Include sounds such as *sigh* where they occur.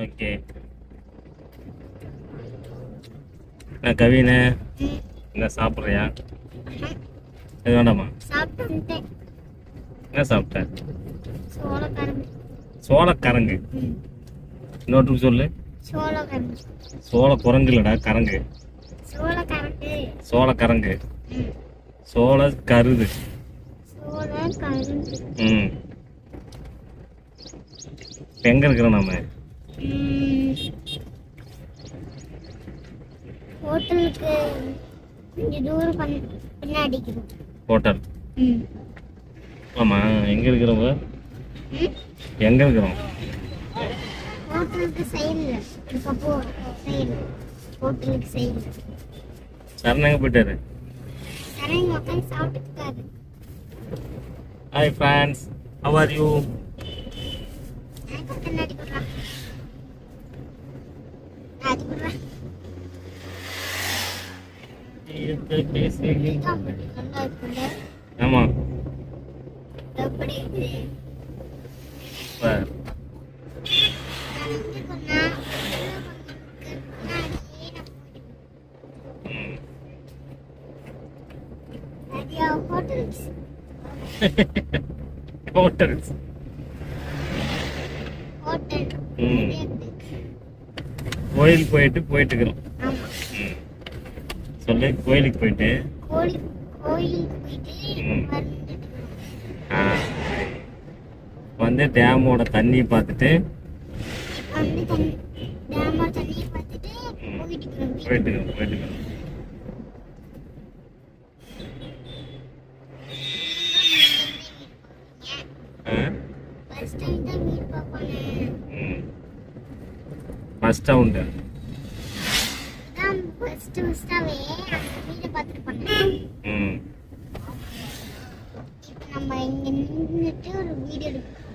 Okay. என்ன கவினு. என்ன சாப்பிட்றியா? இது வேண்டாமா? என்ன சாப்பிட்ட? சோளக்கரங்கு. இன்னொருத்துக்கு சொல்லு. சோள குரங்கு. இல்லடா கரங்கு சோளக்கரங்கு சோள கருது ம். எங்க இருக்கிறோம் நம்ம. ஹோட்டலுக்கு கொஞ்சம் தூரம் பின்னாடி ஹோட்டல். ஆமா எங்க இருக்கிறோம் எங்க இருக்கிறோம்? ஹோட்டலுக்கு சைடில் இப்போ போ சைடு ஹோட்டலுக்கு சைடு சரண் எங்க போயிட்டாரு? சரங்க உட்காந்து சாப்பிட்டுருக்காரு hi friends how are you பின்னாடி நான் *laughs* ம். நிறையா ஹோட்டல்ஸ் ஹோட்டல்ஸ் ஹோட்டல் ம். நிறைய இருக்கு? கோயில் போயிட்டு போயிட்டு இருக்கிறோம் ஆமா. சொல்லு கோயிலுக்கு போயிட்டு. வந்து டேமோட தண்ணி பார்த்துட்டு. போயிட்டு. போயிட்டு இருக்கிறோம் போயிட்டு first ஆவே அந்த வீடை பார்த்துட்டு பண்ணேன். இப்ப நம்ம இங்க நின்னுட்டு ஒரு வீடியோ எடுக்க